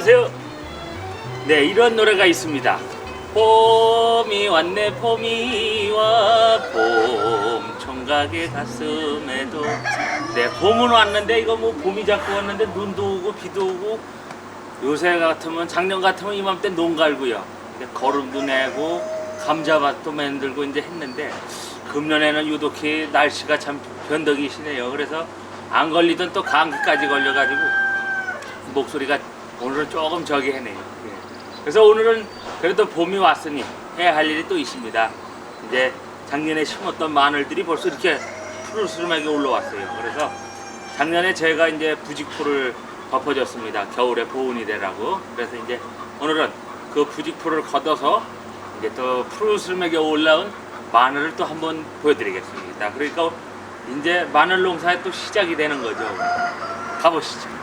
안녕하세요. 네, 이런 노래가 있습니다. 봄이 왔네, 봄이 와, 봄 총각의 가슴에도. 네, 봄은 왔는데 이거 뭐 봄이 자꾸 왔는데 눈도 오고 비도 오고 요새 같으면 작년 같으면 이맘때 농 갈고요. 거름도 내고 감자밭도 만들고 이제 했는데 금년에는 유독히 날씨가 참 변덕이시네요. 그래서 안 걸리던 또 감기까지 걸려가지고 목소리가 오늘은 조금 저기 해네요. 예. 그래서 오늘은 그래도 봄이 왔으니 해야 할 일이 또 있습니다. 이제 작년에 심었던 마늘들이 벌써 이렇게 푸르스름하게 올라왔어요. 그래서 작년에 제가 이제 부직포를 덮어줬습니다. 겨울에 보온이 되라고. 그래서 이제 오늘은 그 부직포를 걷어서 이제 또 푸르스름하게 올라온 마늘을 또 한번 보여드리겠습니다. 그러니까 이제 마늘 농사에 또 시작이 되는 거죠. 가보시죠.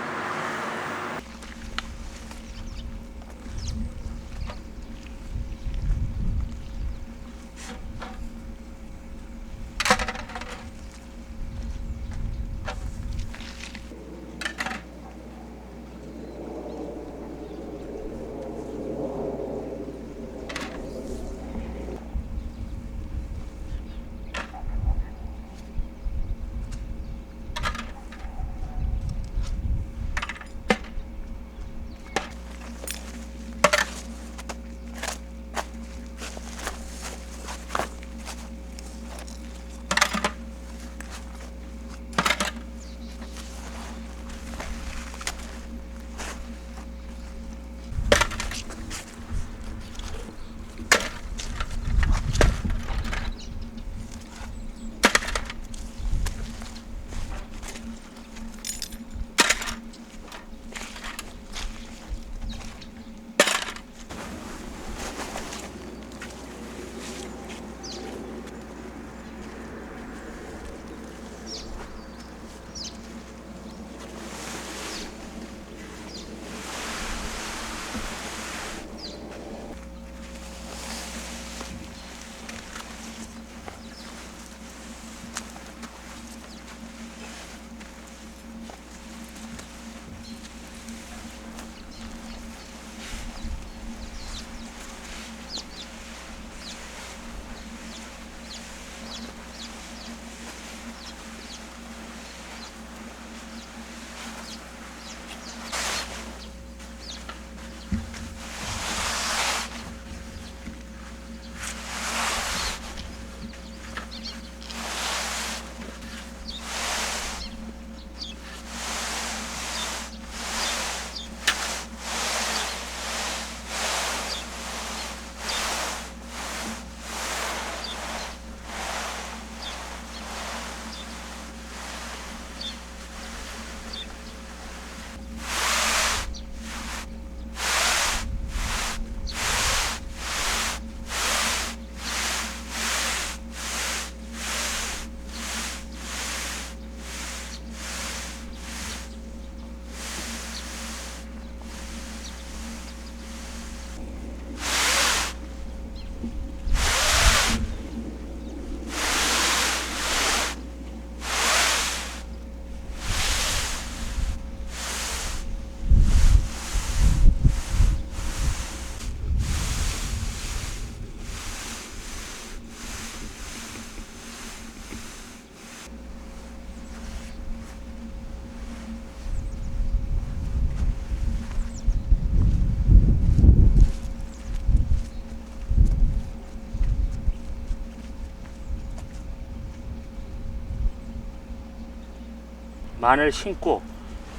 마늘 심고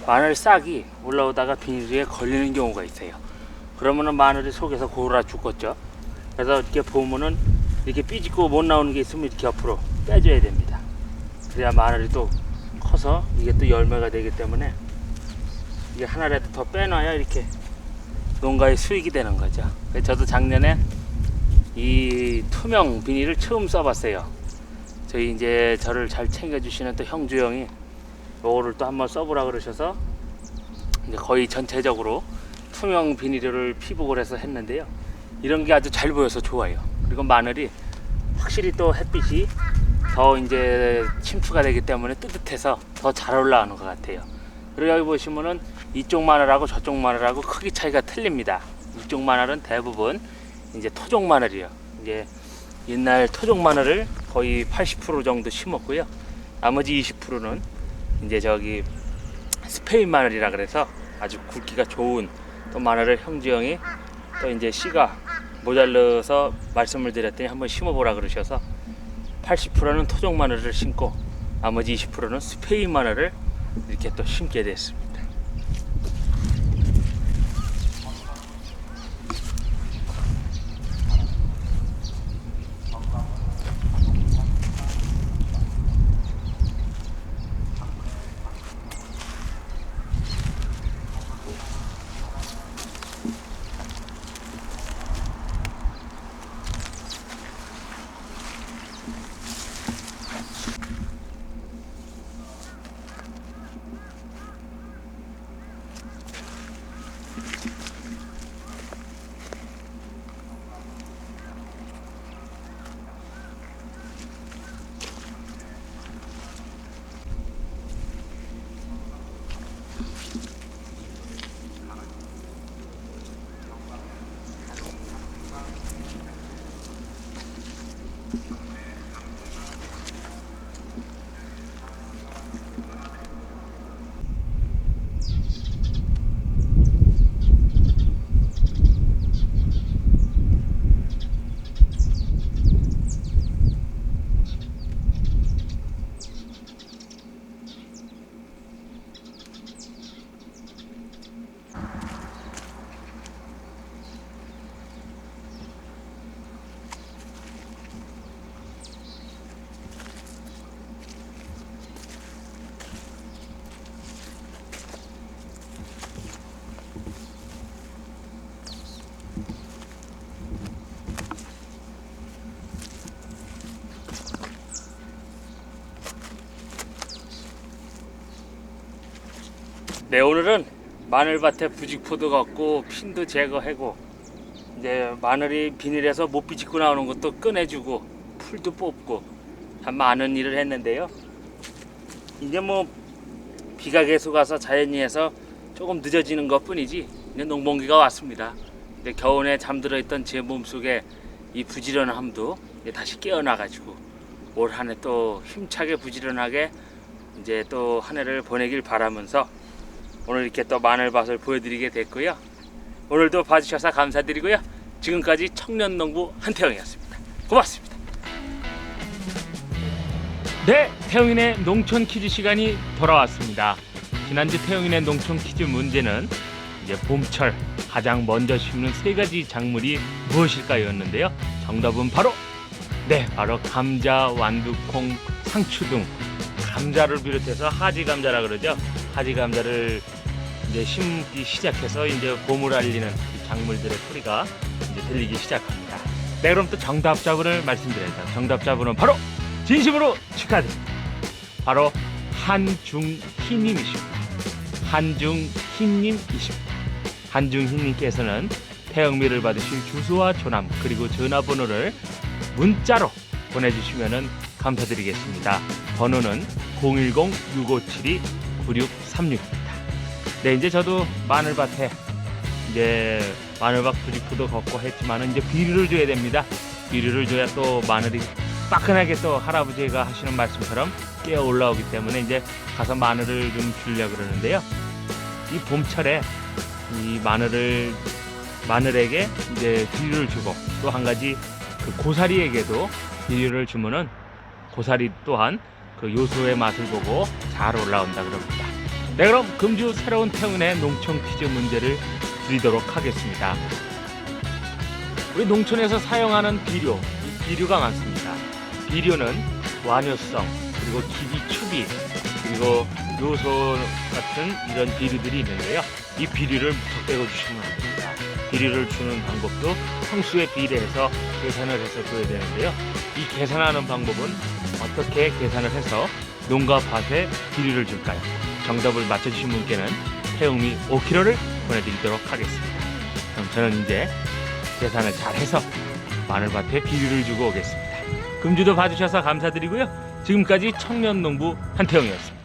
마늘 싹이 올라오다가 비닐에 걸리는 경우가 있어요. 그러면은 마늘이 속에서 골아 죽겠죠. 그래서 이렇게 보면은 이렇게 삐집고 못 나오는 게 있으면 이렇게 옆으로 빼줘야 됩니다. 그래야 마늘이 또 커서 이게 또 열매가 되기 때문에 이게 하나라도 더 빼놔야 이렇게 농가의 수익이 되는 거죠. 저도 작년에 이 투명 비닐을 처음 써봤어요. 저희 이제 저를 잘 챙겨주시는 또 형주 형이 요거를 또 한번 써보라 그러셔서 이제 거의 전체적으로 투명 비닐을 피복을 해서 했는데요. 이런 게 아주 잘 보여서 좋아요. 그리고 마늘이 확실히 또 햇빛이 더 이제 침투가 되기 때문에 뜨뜻해서 더 잘 올라가는 것 같아요. 그리고 여기 보시면은 이쪽 마늘하고 저쪽 마늘하고 크기 차이가 틀립니다. 이쪽 마늘은 대부분 이제 토종 마늘이요. 이제 옛날 토종 마늘을 거의 80% 정도 심었고요. 나머지 20%는 이제 저기 스페인 마늘이라 그래서 아주 굵기가 좋은 또 마늘을 형주 형이 또 이제 씨가 모자라서 말씀을 드렸더니 한번 심어보라 그러셔서 80%는 토종 마늘을 심고 나머지 20%는 스페인 마늘을 이렇게 또 심게 됐습니다. 네 오늘은 마늘밭에 부직포도 걷고 핀도 제거하고 이제 마늘이 비닐에서 못 비집고 나오는 것도 꺼내주고 풀도 뽑고 참 많은 일을 했는데요. 이제 뭐 비가 계속 와서 자연이 해서 조금 늦어지는 것 뿐이지 이제 농번기가 왔습니다. 이제 겨우내 잠들어 있던 제 몸속에 이 부지런함도 다시 깨어나가지고 올 한 해 또 힘차게 부지런하게 이제 또 한 해를 보내길 바라면서 오늘 이렇게 또 마늘밭을 보여드리게 됐고요. 오늘도 봐주셔서 감사드리고요. 지금까지 청년농부 한태영이었습니다. 고맙습니다. 네, 태영인의 농촌 퀴즈 시간이 돌아왔습니다. 지난주 태영인의 농촌 퀴즈 문제는 이제 봄철 가장 먼저 심는 세 가지 작물이 무엇일까였는데요. 정답은 바로 네, 바로 감자, 완두 콩, 상추 등 감자를 비롯해서 하지 감자라 그러죠. 하지 감자를 이제 심기 시작해서 이제 봄을 알리는 이 작물들의 소리가 이제 들리기 시작합니다. 네, 그럼 또 정답자분을 말씀드려야죠. 정답자분은 바로 진심으로 축하드립니다. 바로 한중희님이십니다. 한중희님이십니다. 한중희님께서는 태영미를 받으실 주소와 전함 그리고 전화번호를 문자로 보내주시면 감사드리겠습니다. 번호는 010-6572-9636입니다. 네, 이제 저도 마늘밭에 이제 마늘밭 부직포도 걷고 했지만은 이제 비료를 줘야 됩니다. 비료를 줘야 또 마늘이 빠끈하게 또 할아버지가 하시는 말씀처럼 깨어 올라오기 때문에 이제 가서 마늘을 좀 주려 그러는데요. 이 봄철에 이 마늘을 마늘에게 이제 비료를 주고 또 한 가지 그 고사리에게도 비료를 주면은 고사리 또한 그 요소의 맛을 보고 잘 올라온다 그럽니다. 네, 그럼 금주 새로운 태운의 농촌 퀴즈 문제를 드리도록 하겠습니다. 우리 농촌에서 사용하는 비료, 이 비료가 많습니다. 비료는 완효성, 그리고 기비, 추비, 그리고 요소 같은 이런 비료들이 있는데요. 이 비료를 무턱 빼고 주시면 안 됩니다. 비료를 주는 방법도 평수에 비례해서 계산을 해서 줘야 되는데요. 이 계산하는 방법은 어떻게 계산을 해서 농가 밭에 비료를 줄까요? 정답을 맞춰주신 분께는 태웅이 5kg를 보내드리도록 하겠습니다. 그럼 저는 이제 계산을 잘 해서 마늘밭에 비료를 주고 오겠습니다. 금주도 봐주셔서 감사드리고요. 지금까지 청년농부 한태영이었습니다.